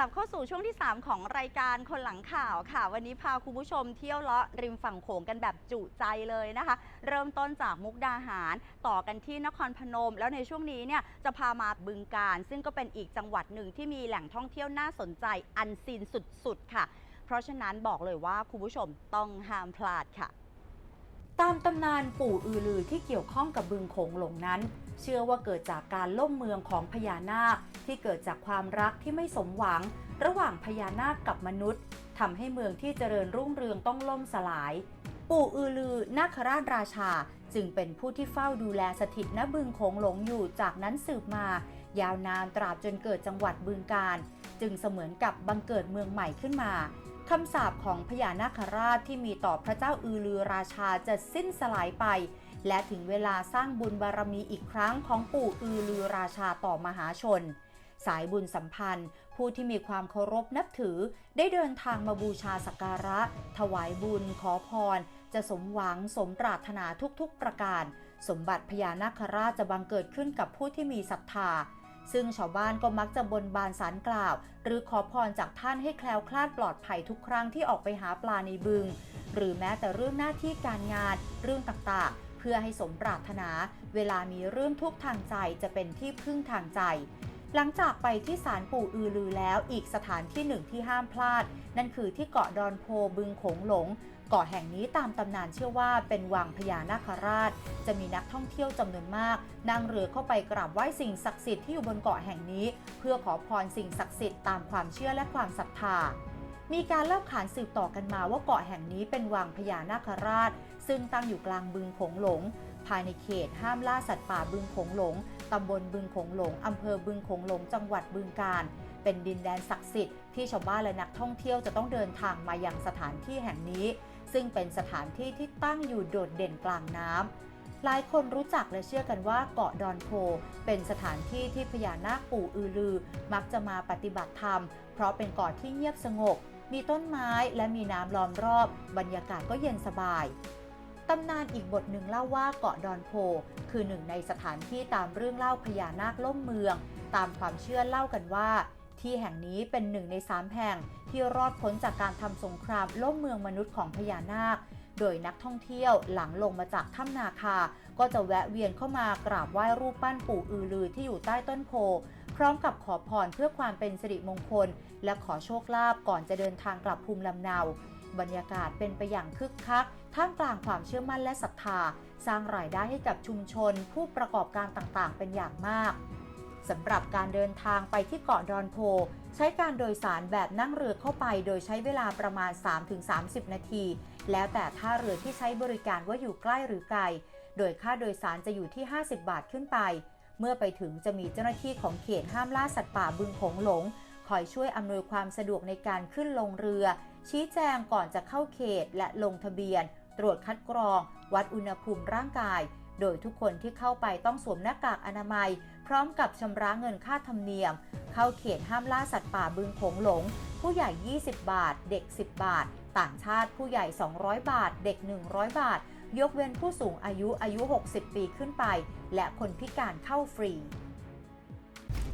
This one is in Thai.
กลับเข้าสู่ช่วงที่ 3 ของรายการคนหลังข่าวค่ะ วันนี้พาคุณผู้ชมเที่ยวเลาะริมฝั่งโขงกันแบบจุใจเลยนะคะ เริ่มต้นจากมุกดาหาร ต่อกันที่นครพนม แล้วในช่วงนี้เนี่ยจะพามาบึงการ ซึ่งก็เป็นอีกจังหวัดหนึ่งที่มีแหล่งท่องเที่ยวน่าสนใจอันซีนสุดๆค่ะ เพราะฉะนั้นบอกเลยว่าคุณผู้ชมต้องห้ามพลาดค่ะ ตามตำนานปู่อือลือที่เกี่ยวข้องกับบึงโขงหลงนั้น เชื่อว่าเกิดจากการล่มเมืองของพญานาคที่เกิดจากความรักที่ไม่สมหวัง ระหว่างพญานาคกับมนุษย์ทำให้เมืองที่เจริญรุ่งเรืองต้องล่มสลาย ปู่อือลือนาคราชราชา จึงเป็นผู้ที่เฝ้าดูแลสถิตณบึงโขงหลงอยู่จากนั้นสืบมา ยาวนานตราบจนเกิดจังหวัดบึงการ จึงเสมือนกับบังเกิดเมืองใหม่ขึ้นมา คำสาปของพญานาคราชที่มีต่อพระเจ้าอือลือราชาจะสิ้นสลายไป และถึงเวลาสร้างบุญบารมีอีกครั้งของปู่อือลือราชาต่อมหาชน สายบุญสัมพันธ์ ผู้ที่มีความเคารพนับถือ ได้เดินทางมาบูชาสักการะ ถวายบุญขอพร จะสมหวังสมปรารถนาทุกๆประการ สมบัติพญานาคราชจะบังเกิดขึ้นกับผู้ที่มีศรัทธา ซึ่งชาวบ้านก็มักจะบนบานสารกล่าว หรือขอพรจากท่านให้แคล้วคลาดปลอดภัยทุกครั้งที่ออกไปหาปลาในบึง หรือแม้แต่เรื่องหน้าที่การงาน เรื่องต่างๆ เพื่อให้สมปรารถนา เวลามีเรื่องทุกข์ทางใจจะเป็นที่พึ่งทางใจ หลังจากไปที่ศาลปู่อือลือแล้วอีกสถานที่หนึ่งที่ห้ามพลาด นั่นคือที่เกาะดอนโพบึงโขงหลง เกาะแห่งนี้ตามตำนานเชื่อว่าเป็นวังพญานาคราช จะมีนักท่องเที่ยวจำนวนมาก นั่งเรือเข้าไปกราบไหว้สิ่งศักดิ์สิทธิ์ที่อยู่บนเกาะแห่งนี้ เพื่อขอพรสิ่งศักดิ์สิทธิ์ตามความเชื่อและความศรัทธา มีการเล่าขานสืบต่อกันมาว่าเกาะแห่งนี้เป็นวังพญานาคราช ซึ่งตั้งอยู่กลางบึงโขงหลง ภายในเขตห้ามล่าสัตว์ป่าบึงโขงหลงตำบลบึงโขงหลงอำเภอบึงโขงหลง จังหวัดบึงกาฬเป็นดินแดนศักดิ์สิทธิ์ที่ชาวบ้านและนักท่องเที่ยวจะต้องเดินทางมายังสถานที่แห่งนี้ ซึ่งเป็นสถานที่ที่ตั้งอยู่โดดเด่นกลางน้ำ หลายคนรู้จักและเชื่อกันว่าเกาะดอนโพ เป็นสถานที่ที่พญานาคปู่อือลือ มักจะมาปฏิบัติธรรม เพราะเป็นเกาะที่เงียบสงบ มีต้นไม้และมีน้ำล้อมรอบ บรรยากาศก็เย็นสบายตำนานอีกบทหนึ่งเล่าว่าเกาะดอนโพ คือหนึ่งในสถานที่ตามเรื่องเล่าพญานาคล่มเมือง ตามความเชื่อเล่ากันว่า ที่แห่งนี้เป็นหนึ่งในสามแห่งที่รอดพ้นจากการทำสงครามล่มเมืองมนุษย์ของพญานาค โดยนักท่องเที่ยวหลังลงมาจากถ้ำนาคา ก็จะแวะเวียนเข้ามากราบไหว้รูปปั้นปู่อือลือที่อยู่ใต้ต้นโพ พร้อมกับขอพรเพื่อความเป็นสิริมงคล และขอโชคลาภก่อนจะเดินทางกลับภูมิลำเนา บรรยากาศเป็นไปอย่างคึกคัก ท่ามกลางความเชื่อมั่นและศรัทธา สร้างรายได้ให้กับชุมชน ผู้ประกอบการต่างๆ เป็นอย่างมากสำหรับการเดินทางไปที่เกาะดอนโพ ใช้การโดยสารแบบนั่งเรือเข้าไปโดยใช้เวลาประมาณ 3-30 นาที แล้วแต่ท่าเรือที่ใช้บริการว่าอยู่ใกล้หรือไกล โดยค่าโดยสารจะอยู่ที่ 50 บาทขึ้นไป เมื่อไปถึงจะมีเจ้าหน้าที่ของเขตห้ามล่าสัตว์ป่าบึงโขงหลง คอยช่วยอำนวยความสะดวกในการขึ้นลงเรือ ชี้แจงก่อนจะเข้าเขตและลงทะเบียน ตรวจคัดกรอง วัดอุณหภูมิร่างกาย โดยทุกคนที่เข้าไปต้องสวมหน้ากากอนามัย พร้อมกับชำระเงินค่าธรรมเนียม เข้าเขตห้ามล่าสัตว์ป่าบึงโขงหลง ผู้ใหญ่ 20 บาท เด็ก 10 บาท ต่างชาติผู้ใหญ่ 200 บาท เด็ก 100 บาท ยกเว้นผู้สูงอายุอายุ 60 ปีขึ้นไป และคนพิการเข้าฟรี